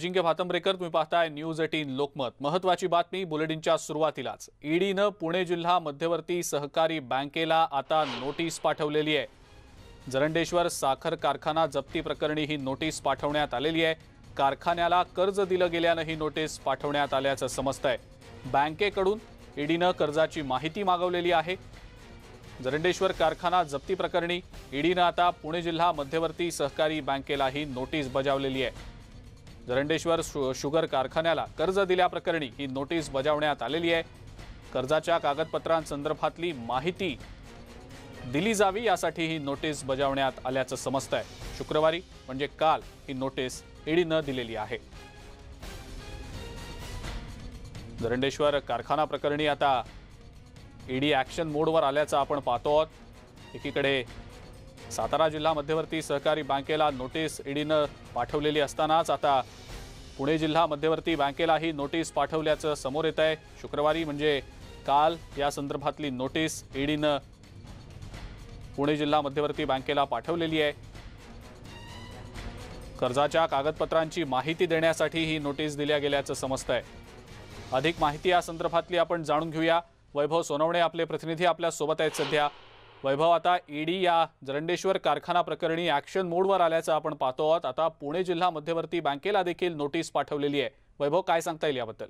जिंके भातंब्रेकर तुम्ही पाहताय न्यूज एटीन लोकमत. महत्वाची बातमी बुलेटिनच्या सुरुवातीलाच. ईडीनं पुणे जिल्हा मध्यवर्ती सहकारी बँकेला आता नोटीस पाठवलेली आहे. जरंडेश्वर साखर कारखाना जप्ती प्रकरणी ही नोटीस पाठवण्यात आलेली आहे. कारखान्याला कर्ज दिलं गेल्यानं ही नोटीस पाठवण्यात आल्याचं समजतंय. बँकेकडून ईडीनं कर्जाची माहिती मागवलेली आहे. जरंडेश्वर कारखाना जप्ती प्रकरणी ईडीनं आता पुणे जिल्हा मध्यवर्ती सहकारी बँकेला ही नोटीस बजावलेली आहे. जरंडेश्वर शु- शुगर कारखान्याला कर्ज दिल्याप्रकरणी ही नोटीस बजावण्यात आलेली आहे. कर्जाच्या कागदपत्रांसंदर्भातली माहिती दिली जावी यासाठी ही नोटीस बजावण्यात आल्याचं समजतंय. शुक्रवारी म्हणजे काल ही नोटीस ईडीनं दिलेली आहे. जरंडेश्वर कारखाना प्रकरणी आता ईडी ॲक्शन मोडवर आल्याचं आपण पाहतो आहोत. एकीकडे सातारा जिल्हा मध्यवर्ती सहकारी बँकेला नोटीस ईडीनं पाठवलेली असतानाच आता पुणे जिल्हा मध्यवर्ती बँकेलाही नोटीस पाठवल्याचं समोर येत आहे. शुक्रवारी म्हणजे काल या संदर्भातली नोटीस ईडीनं पुणे जिल्हा मध्यवर्ती बँकेला पाठवलेली आहे. कर्जाच्या कागदपत्रांची माहिती देण्यासाठी ही नोटीस दिल्या गेल्याचं समजतंय. अधिक माहिती या संदर्भातली आपण जाणून घेऊया. वैभव सोनवणे आपले प्रतिनिधी आपल्यासोबत आहेत सध्या. वैभव आता ईडी या जरंडेश्वर कारखाना प्रकरणी ॲक्शन मोडवर आल्याचं आपण पाहतो आहोत. आता पुणे जिल्हा मध्यवर्ती बँकेला देखील नोटीस पाठवलेली आहे. वैभव काय सांगता येईल याबद्दल?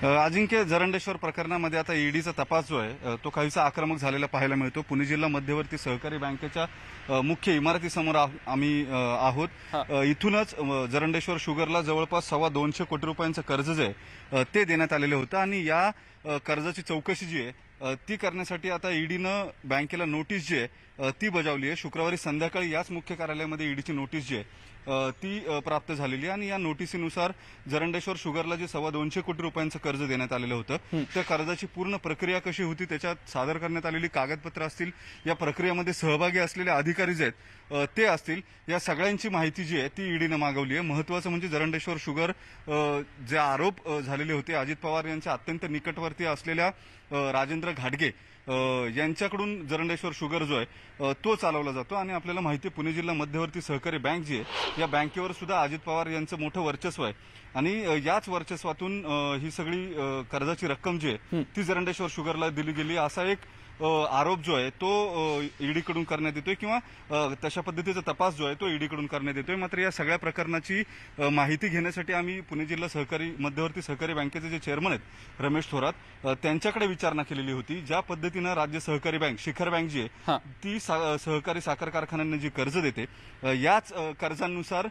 अजिंक्य जरंडेश्वर प्रकरणामध्ये आता ईडीचा तपास जो आहे तो काहीसा आक्रमक झालेला पाहायला मिळतो. पुणे जिल्हा मध्यवर्ती सहकारी बँकेच्या मुख्य इमारतीसमोर आम्ही आहोत. इथूनच जरंडेश्वर शुगरला जवळपास सव्वा दोनशे कोटी रुपयांचं कर्ज जे आहे ते देण्यात आलेलं होतं. आणि या कर्जाची चौकशी जी आहे ती करण्यासाठी आता ईडीनं बँकेला नोटीस जी आहे ती बजावली आहे. शुक्रवारी संध्याकाळी याच मुख्य कार्यालयामध्ये ईडीची नोटीस जी आहे ती प्राप्त झालेली आणि या नोटिसीनुसार जरंडेश्वर शुगरला जे सव्वा दोनशे कोटी रुपयांचं कर्ज देण्यात आलेलं होतं त्या कर्जाची पूर्ण प्रक्रिया कशी होती त्याच्यात सादर करण्यात आलेली कागदपत्र असतील या प्रक्रियेमध्ये सहभागी असलेले अधिकारी जे आहेत ते असतील या सगळ्यांची माहिती जी आहे ती ईडीनं मागवली आहे. महत्वाचं म्हणजे जरंडेश्वर शुगर जे आरोप झालेले होते अजित पवार यांच्या अत्यंत निकटवर्ती असलेल्या राजेंद्र घाटगे यांच्याकडून जरंडेश्वर शुगर जो आहे तो चालवला जातो. आणि आपल्याला माहिती पुणे जिल्हा मध्यवर्ती सहकारी बँक जी आहे या बँकेवर सुद्धा अजित पवार यांचं मोठं वर्चस्व आहे. आणि याच वर्चस्वातून ही सगळी कर्जाची रक्कम जी आहे ती जरंडेश्वर शुगरला दिली गेली. असा एक आरोप जो आहे तो ईडीकडून करण्यात येतोय किंवा तशा पद्धतीचा तपास जो आहे तो ईडीकडून करण्यात येतोय. मात्र या सगळ्या प्रकरणाची माहिती घेण्यासाठी आम्ही पुणे जिल्हा सहकारी मध्यवर्ती सहकारी बँकेचे जे चेअरमन आहेत रमेश थोरात त्यांच्याकडे विचारणा केलेली होती. ज्या पद्धतीनं राज्य सहकारी बँक शिखर बँक जी. आहे ती सहकारी साखर कारखान्यांना जी कर्ज देते याच कर्जांनुसार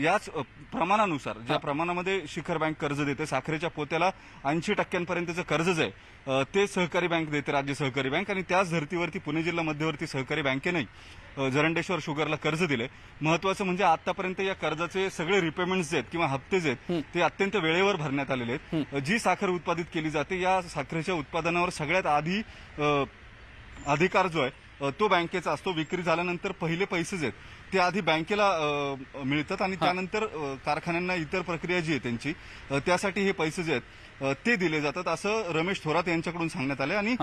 याच प्रमाणानुसार ज्या प्रमाणामध्ये शिखर बँक कर्ज देते साखरेच्या पोत्याला ऐंशी टक्क्यांपर्यंतचं कर्ज जे आहे ते सहकारी बँक देते राज्य सहकारी बँक. आणि त्याच धर्तीवरती पुणे जिल्हा मध्यवर्ती सहकारी बँकेने जरंडेश्वर शुगरला कर्ज दिले. महत्वाचं म्हणजे आतापर्यंत या कर्जाचे सगळे रिपेमेंट्स जे आहेत किंवा हप्ते जे आहेत ते अत्यंत वेळेवर भरण्यात आलेले आहेत. जी साखर उत्पादित केली जाते या साखरेच्या उत्पादनावर सगळ्यात आधी अधिकार जो आहे तो बँकेचा असतो. विक्री झाल्यानंतर पहिले पैसे जे आहेत ते आधी बँकेला मिळतात आणि त्यानंतर कारखान्यांना इतर प्रक्रिया जी आहे त्यांची त्यासाठी हे पैसे जे आहेत ते दिले जातात असं रमेश थोरात यांच्याकडून सांगण्यात आले आणि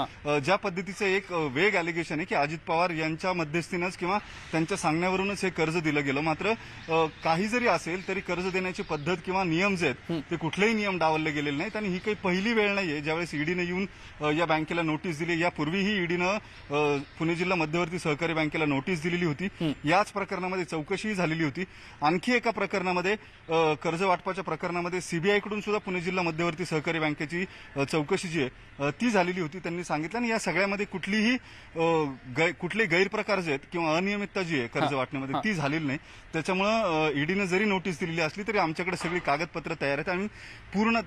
ज्या पद्धतीचं एक वेग अलिगेशन आहे की अजित पवार यांच्या मध्यस्थीनंच किंवा त्यांच्या सांगण्यावरूनच हे कर्ज दिलं गेलं. मात्र काही जरी असेल तरी कर्ज देण्याची पद्धत किंवा नियम जे आहेत ते कुठलेही नियम डावलले गेलेले नाहीत. आणि ही काही पहिली वेळ नाहीये. ज्यावेळेस ईडीनं येऊन या बँकेला नोटीस दिली यापूर्वीही ईडीनं पुणे जिल्हा मध्यवर्ती सहकारी बँकेला नोटीस दिलेली होती. याच प्रकरणामध्ये चौकशीही झालेली होती. आणखी एका प्रकरणामध्ये कर्ज वाटपाच्या प्रकरणामध्ये सीबीआयकडून सुद्धा पुणे जिल्हा मध्यवर्ती सहकारी बँकेची चौकशी जी आहे ती झालेली होती त्यांनी सांगितलं. आणि या सगळ्यामध्ये कुठलीही गै- कुठले गैरप्रकार जे आहेत किंवा अनियमितता जी आहे कर्ज वाटण्यामध्ये ती झालेली नाही. त्याच्यामुळं ईडीनं जरी नोटीस दिलेली असली तरी आमच्याकडे सगळी कागदपत्र तयार आहेत. आणि पूर्ण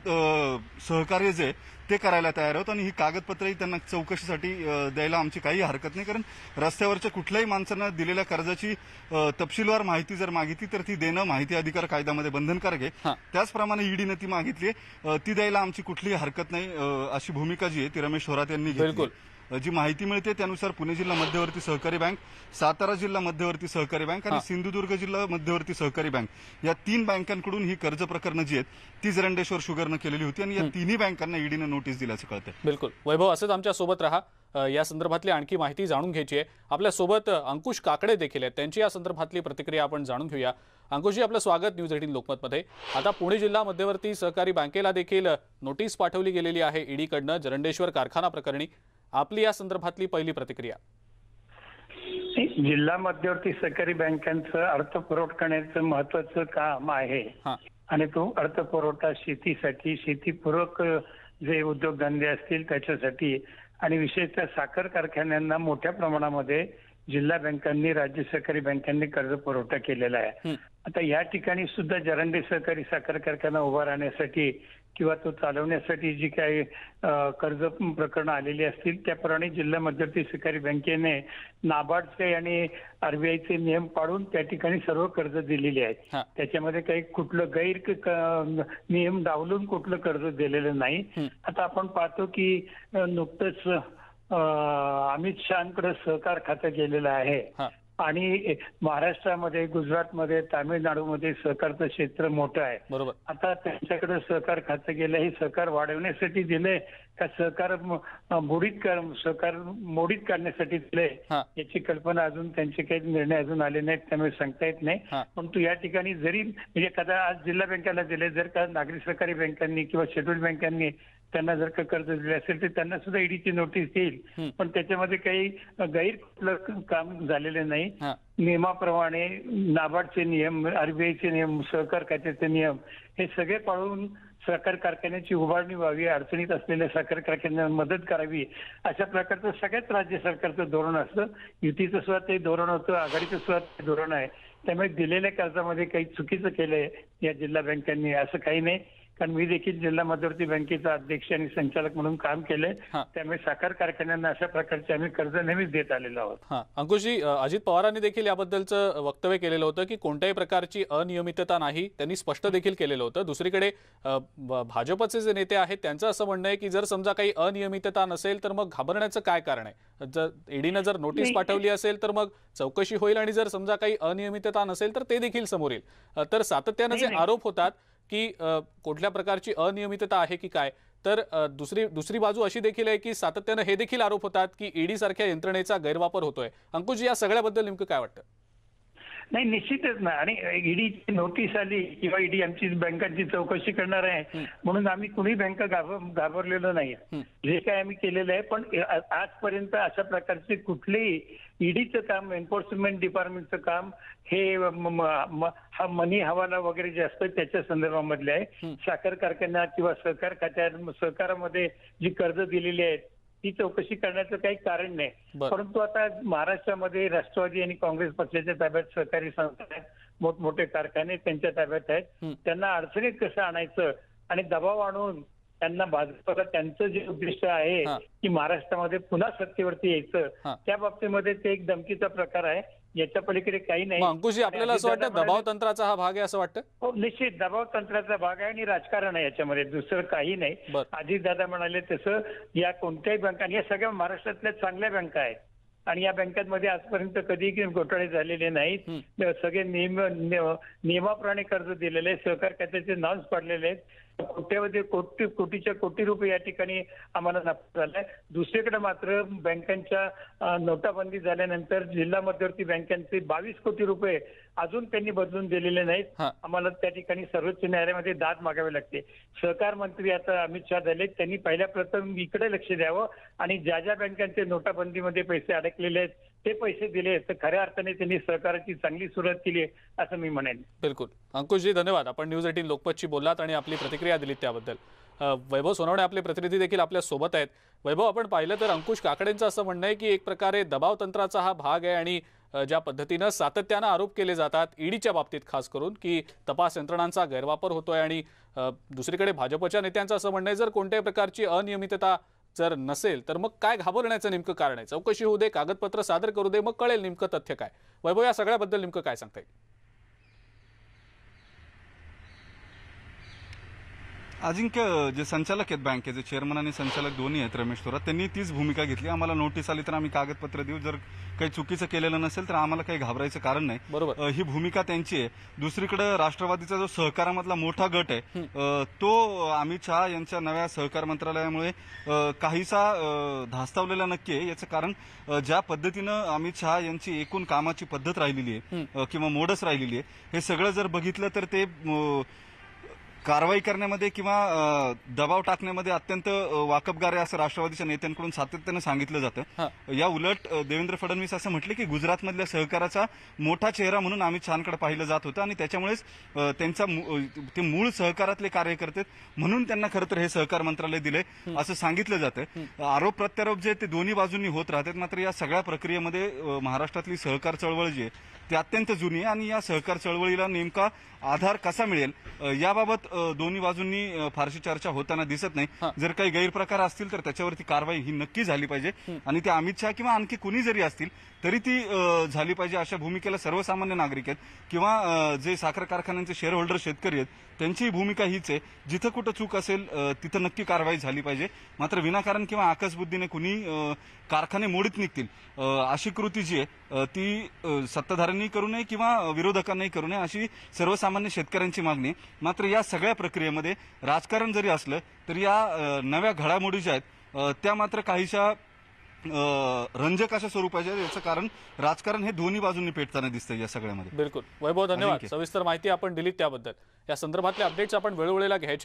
सहकार्य जे आहे ते करायला तयार आहोत आणि ही कागदपत्रही त्यांना चौकशीसाठी द्यायला आमची काही हरकत नाही. कारण रस्त्यावरच्या कुठल्याही माणसांना दिलेल्या कर्जाची तपशीलवार माहिती जर मागितली तर ती देणं माहिती अधिकार कायद्यामध्ये बंधनकारक आहे. त्याचप्रमाणे ईडीनं ती मागितली ती द्यायला आमची कुठलीही हरकत नाही अशी भूमिका जी आहे ती रमेश थोरात यांनी घेतली जी माहिती मिळते त्यानुसार पुणे जिल्हा मध्यवर्ती सहकारी बँक सातारा जिल्हा मध्यवर्ती सहकारी बँक आणि. सिंधुदुर्ग जिल्हा मध्यवर्ती सहकारी बँक. या तीन बँकांकडून ही कर्ज प्रकरणं जी आहेत ती जरंडेश्वर शुगरनं केलेली होती आणि या तिन्ही बँकांना ईडीनं नोटीस दिल्याचं कळतंय. बिलकुल. वैभव असंच आमच्यासोबत राहा या संदर्भातली आणखी माहिती जाणून घ्यायची आहे. आपल्यासोबत अंकुश काकडे देखील आहेत. त्यांची या संदर्भातली प्रतिक्रिया आपण जाणून घेऊया. अंकुशजी आपलं स्वागत न्यूज एटीन लोकमतमध्ये. आता पुणे जिल्हा मध्यवर्ती सहकारी बँकेला देखील नोटीस पाठवली गेलेली आहे ईडीकडनं जरंडेश्वर कारखाना प्रकरणी. आपली या संदर्भातली पहिली प्रतिक्रिया. जिल्हा मध्यवर्ती सहकारी बँकांचं अर्थपुरवठण्याचं महत्वाचं काम आहे. आणि तो अर्थपुरवठा शेतीसाठी शेतीपूरक जे उद्योगधंदे असतील त्याच्यासाठी आणि विशेषतः साखर कारखान्यांना मोठ्या प्रमाणामध्ये जिल्हा बँकांनी राज्य सहकारी बँकांनी कर्ज पुरवठा केलेला आहे. आता या ठिकाणी सुद्धा जरंडे सहकारी साखर कारखाना उभा राहण्यासाठी किंवा तो चालवण्यासाठी जी काही कर्ज प्रकरणं आलेली असतील त्याप्रमाणे जिल्हा मध्यवर्ती सहकारी बँकेने नाबार्डचे आणि आरबीआयचे नियम पाळून त्या ठिकाणी सर्व कर्ज दिलेली आहेत. त्याच्यामध्ये काही कुठलं गैर नियम डावलून कुठलं कर्ज दिलेलं नाही. आता आपण पाहतो की नुकतंच अमित शहाकडे सहकार खातं गेलेलं आहे. आणि महाराष्ट्रामध्ये गुजरातमध्ये तामिळनाडूमध्ये सहकारचं क्षेत्र मोठं आहे. बरोबर. आता त्यांच्याकडे सहकार खातं गेलं हे सहकार वाढवण्यासाठी दिले का सहकार मोडीत कर सहकार मोडीत काढण्यासाठी दिले हां. याची कल्पना अजून त्यांचे काही निर्णय अजून आले नाहीत त्यामुळे सांगता येत नाही. परंतु या ठिकाणी जरी म्हणजे कदा आज जिल्हा बँकेला दिले जर का नागरी सहकारी बँकांनी किंवा शेड्यूल बँकांनी त्यांना जर का कर्ज दिले असेल तर त्यांना सुद्धा ईडीची नोटीस येईल. पण त्याच्यामध्ये काही गैर कुठलं काम झालेलं नाही. नियमाप्रमाणे नाबार्डचे नियम आरबीआयचे नियम सहकार खात्याचे नियम हे सगळे पाळून साखर कारखान्याची उभारणी व्हावी अडचणीत असलेल्या साखर कारखान्यांना मदत करावी अशा प्रकारचं सगळ्याच राज्य सरकारचं धोरण असतं. युतीचं सुद्धा ते धोरण होतं आघाडीचं सुद्धा ते धोरण आहे. त्यामुळे दिलेल्या कर्जामध्ये काही चुकीचं केलंय या जिल्हा बँकांनी असं काही नाही. कारण मी देखील जिल्हा मध्यवर्ती बँकेचा अध्यक्ष आणि संचालक म्हणून काम केलंय. हां. त्यामुळे साखर कारखान्यांना अशा प्रकारचे आम्ही कर्ज नेहमीच देत आलेलो आहोत. हां. अंकुशजी अ, अजित पवारांनी देखील याबद्दलचं वक्तव्य केलेलं होतं की कोणत्याही प्रकारची अनियमितता नाही. त्यांनी स्पष्ट देखील केलेलं होतं. दुसरीकडे अ, ब- भाजपचे जे नेते आहेत त्यांचं असं म्हणणं आहे की जर समजा काही अनियमितता नसेल तर मग घाबरण्याचं काय कारण आहे? जर ईडीनं जर नोटीस नाही. पाठवली असेल तर मग चौकशी होईल आणि जर समजा काही अनियमितता नसेल तर ते देखील समोर येईल. अ, तर सातत्यानं नाही, जे नाही. आरोप होतात की कुठल्या प्रकारची अनियमितता आहे की काय? तर दुसरी दुसरी बाजू अशी देखील आहे की सातत्यानं हे देखील आरोप होतात की ईडी सारख्या यंत्रणेचा गैरवापर होतोय. अंकुश या सगळ्याबद्दल नेमकं काय वाटतं? नाही निश्चितच ना आणि ईडीची नोटीस आली किंवा ईडी आमची बँकांची चौकशी करणार आहे म्हणून आम्ही कुणी बँक घाबर घाबरलेलो नाही. जे काय आम्ही केलेलं आहे पण आजपर्यंत अशा प्रकारचे कुठलेही ईडीचं काम एन्फोर्समेंट डिपार्टमेंटचं काम हे हा मनी हवाला वगैरे जे असतं त्याच्या संदर्भामधले आहे. साखर कारखान्यात किंवा सहकार खात्यात सहकारामध्ये जी कर्ज दिलेली आहेत ती चौकशी करण्याचं काही कारण नाही परंतु आता महाराष्ट्रामध्ये राष्ट्रवादी आणि काँग्रेस पक्षाच्या ताब्यात सहकारी संस्था आहेत मोठमोठे कारखाने त्यांच्या ताब्यात आहेत. त्यांना अडचणीत कसं आणायचं आणि दबाव आणून त्यांना भाजपला त्यांचं जे उद्दिष्ट आहे. की महाराष्ट्रामध्ये पुन्हा सत्तेवरती. यायचं त्या बाबतीमध्ये ते एक धमकीचा प्रकार आहे याच्या पलीकडे काही नाही. अंकुशजी आपल्याला असं वाटतं दबाव तंत्राचा हा भाग आहे असं वाटतं? हो निश्चित दबाव तंत्राचा भाग आहे आणि राजकारण आहे याच्यामध्ये. दुसरं काही नाही. बरं. अजितदादा म्हणाले तसं या कोणत्याही बँका आणि या सगळ्या महाराष्ट्रातल्या चांगल्या बँका आहेत. आणि या बँकांमध्ये आजपर्यंत कधी घोटाळे झालेले नाहीत. सगळे नियम निय- नियमाप्रमाणे कर्ज दिलेले आहेत. सहकार खात्याचे नॉर्म्स पडलेले आहेत. कोट्यावधी कोटी कोटीच्या कोटी रुपये या ठिकाणी आम्हाला नफा झालाय. दुसरीकडे मात्र बँकांच्या नोटाबंदी झाल्यानंतर जिल्हा मध्यवर्ती बँकांचे बावीस कोटी रुपये अजून त्यांनी बदलून दिलेले नाहीत. हा. आम्हाला त्या ठिकाणी सर्वोच्च न्यायालयामध्ये दाद मागावे लागते. सहकार मंत्री आता अमित शहा झाले त्यांनी पहिल्या प्रथम इकडे लक्ष द्यावं आणि ज्या ज्या बँकांचे नोटाबंदीमध्ये पैसे अडकलेले आहेत ते पैसे दिले तर खऱ्या अर्थाने त्यांनी सहकाराची चांगली सुरुवात केली आहे, असं मी म्हणेन. बिलकुल. अंकुशजी धन्यवाद. आपण न्यूज एटीन लोकमतची बोललात आणि आपली प्रतिक्रिया दिलीत त्याबद्दल. वैभव सोनवणे आपले प्रतिनिधी देखील आपल्यासोबत आहेत. वैभव आपण पाहिलं तर अंकुश काकडेंचं असं म्हणणं आहे की एक प्रकारे दबाव तंत्राचा हा भाग आहे आणि ज्या पद्धतीनं सातत्यानं आरोप केले जातात ईडीच्या बाबतीत खास करून की तपास यंत्रणांचा गैरवापर होतोय आणि दुसरीकडे भाजपच्या नेत्यांचं असं म्हणणं आहे जर कोणत्याही प्रकारची अनियमितता जर नसेल तर मग काय घाबरण्याचं नेमकं कारण आहे? चौकशी होऊ दे कागदपत्र सादर करू दे मग कळेल नेमकं तथ्य काय? वैभव या सगळ्याबद्दल नेमकं काय सांगता येईल? अजिंक्य जे संचालक आहेत बँकेचे चेअरमन आणि संचालक दोन्ही आहेत रमेश थोरात त्यांनी तीच भूमिका घेतली. आम्हाला नोटीस आली तर आम्ही कागदपत्र देऊ. जर काही चुकीचं केलेलं नसेल तर आम्हाला काही घाबरायचं कारण नाही. बरोबर. ही भूमिका त्यांची आहे. दुसरीकडे राष्ट्रवादीचा जो सहकारामधला मोठा गट आहे तो अमित शहा यांच्या नव्या सहकार मंत्रालयामुळे काहीसा धास्तावलेला नक्की आहे. याचं कारण ज्या पद्धतीनं अमित शहा यांची एकूण कामाची पद्धत राहिलेली आहे किंवा मोडच राहिलेली आहे हे सगळं जर बघितलं तर ते कारवाई करण्यामध्ये किंवा दबाव टाकण्यामध्ये अत्यंत वाकबगार आहे असं राष्ट्रवादीच्या नेत्यांकडून सातत्यानं सांगितलं. जातं. या उलट देवेंद्र फडणवीस असं म्हटले की गुजरातमधल्या सहकाराचा मोठा चेहरा म्हणून अमित शहाकडे पाहिलं जात होतं आणि त्याच्यामुळेच त्यांचा ते मूळ सहकारातले कार्यकर्ते म्हणून त्यांना खरं तर हे सहकार मंत्रालय दिलंय असं सांगितलं जातं. आरोप प्रत्यारोप जे ते दोन्ही बाजूंनी होत राहतात. मात्र या सगळ्या प्रक्रियेमध्ये महाराष्ट्रातली सहकार चळवळ जी आहे ती अत्यंत जुनी आहे आणि या सहकार चळवळीला नेमका आधार कसा मिळेल याबाबत दोन्ही बाजूंनी फारशी चर्चा होताना दिसत नाही. जर काही गैरप्रकार असतील तर त्याच्यावरती कारवाई ही नक्की झाली पाहिजे. आणि ते अमित शहा किंवा आणखी कुणी जरी असतील तरी ती झाली पाहिजे अशा भूमिकेला सर्वसामान्य नागरिक आहेत. किंवा जे साखर कारखान्यांचे शेअर होल्डर शेतकरी आहेत त्यांची भूमिका हीच आहे. जिथं कुठं चूक असेल तिथं नक्की कारवाई झाली पाहिजे. मात्र विनाकारण किंवा आकसबुद्धीने कुणी कारखाने मोडीत निघतील अशी कृती जी आहे ती सत्ताधाऱ्यांनी करू नये किंवा विरोधकांनाही करू नये अशी सर्वसामान्य शेतकऱ्यांची मागणी. मात्र या सगळ्या प्रक्रियेमध्ये राजकारण जरी असलं तरी या नव्या घडामोडी ज्या आहेत त्या मात्र काहीशा रंजक अशा स्वरूपाच्या. याचं कारण राजकारण हे दोन्ही बाजूंनी पेटताना दिसतंय या सगळ्यामध्ये बिलकुल वैभव धन्यवाद. सविस्तर माहिती आपण दिलीत त्याबद्दल या संदर्भातले अपडेट्स आपण वेळोवेळेला घ्यायचे